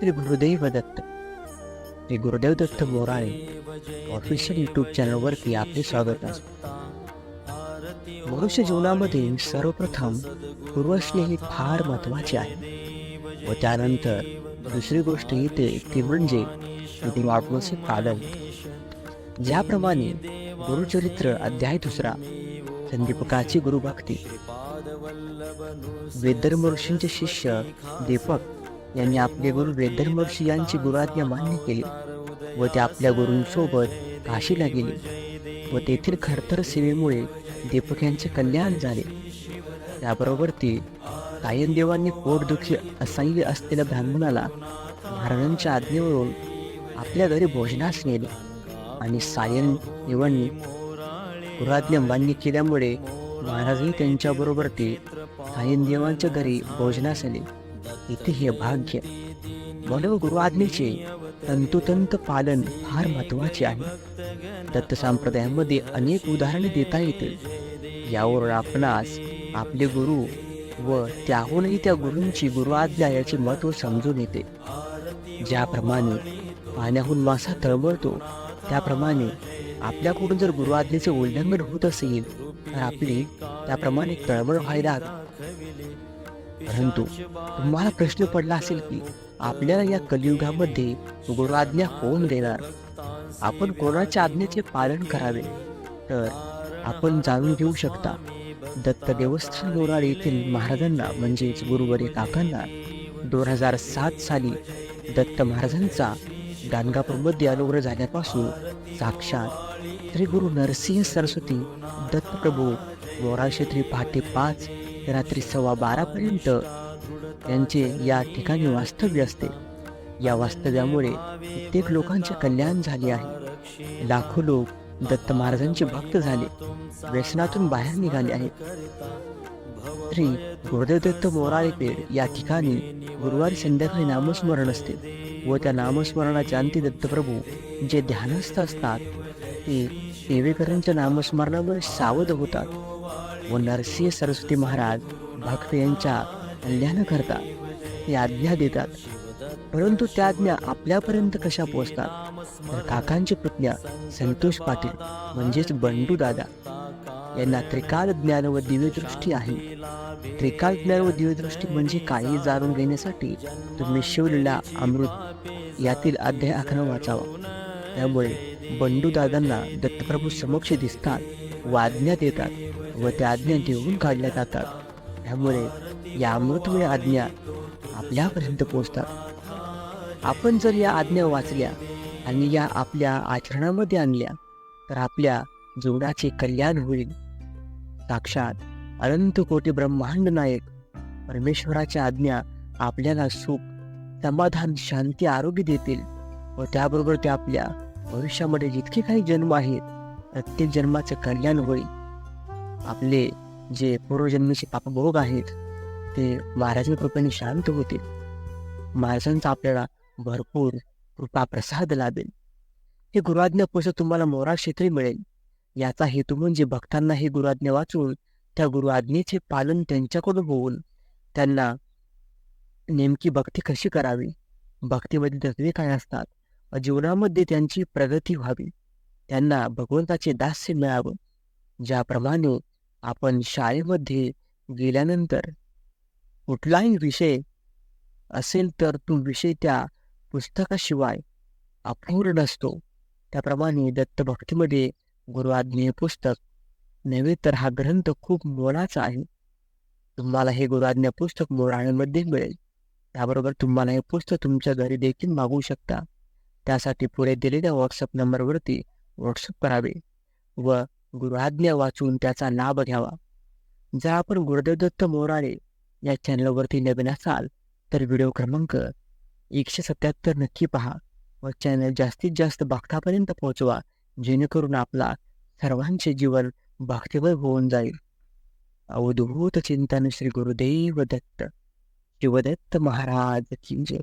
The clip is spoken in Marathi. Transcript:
श्री गुरुदेव दत्त श्री गुरुदेव दत्त मोराळे ऑफिशियल युट्यूब चॅनलवरती आपले स्वागत असते मनुष्य जीवनामध्ये सर्वप्रथम गुरु हे फार महत्त्वाचे आहे व त्यानंतर दुसरी गोष्ट येते ती म्हणजे गुरुआत्मचे पालन ज्याप्रमाणे गुरुचरित्र अध्याय दुसरा संदीपकाची गुरुभक्ती वेदर्म ऋषींचे शिष्य दीपक यांनी आपले गुरु वेदधर्म यांची गुरुआज्ञा मान्य केली व ते आपल्या गुरूंसोबत काशीला गेले व तेथील खरतर सेवेमुळे दीपक यांचे कल्याण झाले. त्याबरोबर ते कायनदेवांनी पोटदुखी असह्य असलेल्या ब्राह्मणाला महाराजांच्या आज्ञेवरून आपल्या घरी भोजनास नेले आणि सायन देवांनी गुरुआज्ञा मान्य केल्यामुळे महाराजही त्यांच्याबरोबर ते सायन देवांच्या घरी भोजनास आले. इथे हे भाग्य. म्हणून गुरुआज्ञेचे तंतोतंत पालन फार महत्त्वाचे आहे. दत्त संप्रदायामध्ये अनेक उदाहरणे देता येतील यावरून आपणास आपले गुरु व त्याहूनही त्या गुरूंची गुरुआज्ञा याचे महत्त्व समजून येते. ज्याप्रमाणे पाण्याहून मासा तळमळतो त्याप्रमाणे आपल्याकडून जर गुरुआज्ञेचे उल्लंघन होत असेल तर आपली त्याप्रमाणे तळमळ व्हायला परंतु तुम्हाला प्रश्न पडला असेल की आपल्याला या कलियुगामध्ये गुरुआज्ञा कोण देणार? आपण कोणाच्या आज्ञेचे पालन करावे? तर आपण जाणून घेऊ शकता दत्त देवस्थान लोणार येथील महाराजांना म्हणजेच गुरुवरे काकांना दोन हजार सात साली दत्त महाराजांचा गाणगापूरमध्ये अनुग्रह झाल्यापासून साक्षात श्री गुरु नरसिंह सरस्वती दत्तप्रभू मोराक्षेत्री त्रिपाठी पाच रात्री सव्वा बारापर्यंत त्यांचे या ठिकाणी वास्तव्य असते. या वास्तव्यामुळे कित्येक लोकांचे कल्याण झाले आहे. लाखो लोक दत्त महाराजांचे भक्त झाले. व्यसनातून बाहेर निघाले आहेत. श्री गुरुदेवदत्त मोराळे पेठ या ठिकाणी गुरुवारी संध्याकाळी नामस्मरण असते व त्या नामस्मरणाचे अंती दत्तप्रभू जे ध्यानस्थ असतात ते सेवेकरांच्या नामस्मरणामुळे सावध होतात. व नरसिंह सरस्वती महाराज भक्त यांच्या कल्याणकरता या आज्ञा देतात. परंतु त्या आज्ञा आपल्यापर्यंत कशा पोचतात तर काकांची पुतण्या संतोष पाटील म्हणजेच बंडू दादा. यांना त्रिकाल ज्ञान व दिव्यदृष्टी आहे. त्रिकाल ज्ञान व दिव्यदृष्टी म्हणजे काही जाणून घेण्यासाठी तुम्ही शिवलेला अमृत यातील अध्याय अकरा वाचावा. त्यामुळे बंडू दादांना दत्तप्रभू समक्ष दिसतात व आज्ञा देतात व त्या आज्ञा देऊन काढल्या जातात. त्यामुळे या अमृतमय आज्ञा आपल्यापर्यंत पोचतात आपण जर या आज्ञा वाचल्या आणि या आपल्या आचरणामध्ये आणल्या तर आपल्या जीवनाचे कल्याण होईल. साक्षात अनंत कोटी ब्रह्मांड नायक परमेश्वराच्या आज्ञा आपल्याला सुख समाधान शांती आरोग्य देतील व त्याबरोबर ते आपल्या भविष्यामध्ये जितके काही जन्म आहेत प्रत्येक जन्माचं कल्याण होईल. आपले जे पूर्वजन्मीचे पापभोग आहेत ते महाराजांच्या कृपेने शांत होतील. महाराजांचा आपल्याला भरपूर कृपा प्रसाद लाभेल. हे गुरुआज्ञा पुस्तक तुम्हाला मोरा क्षेत्री मिळेल. याचा हेतू म्हणजे भक्तांना हे गुरुआज्ञा वाचून त्या गुरुआज्ञेचे पालन त्यांच्याकडून होऊन त्यांना नेमकी भक्ती कशी करावी? भक्तीमध्ये तत्वे काय असतात? जीवनामध्ये त्यांची प्रगती व्हावी. त्यांना भगवंताचे दास्य मिळावं. ज्याप्रमाणे आपण शाळेमध्ये गेल्यानंतर कुठलाही विषय असेल तर तो विषय त्या पुस्तकाशिवाय अपूर्ण असतो त्याप्रमाणे दत्तभक्तीमध्ये गुरुआज्ञेय पुस्तक नव्हे तर हा ग्रंथ खूप मोलाचा आहे. तुम्हाला हे गुरुआज्ञा पुस्तक मोराण्यामध्ये मिळेल. त्याबरोबर तुम्हाला हे पुस्तक तुमच्या घरी देखील मागवू शकता. त्यासाठी पुढे दिलेल्या व्हॉट्सअप नंबरवरती व्हॉट्सअप करावे व गुरुआज्ञा वाचून त्याचा लाभ घ्यावा. जर आपण गुरुदेवदत्त मोरारे मोराळे या चॅनलवरती नवीन असाल तर व्हिडिओ क्रमांक एकशे सत्याहत्तर नक्की पहा व चॅनल जास्तीत जास्त भक्तापर्यंत पोहोचवा जेणेकरून आपला सर्वांचे जीवन भक्तिमय होऊन जाईल. अवधूत चिंतन श्री गुरुदेव दत्त. शिवदत्त महाराज की जय.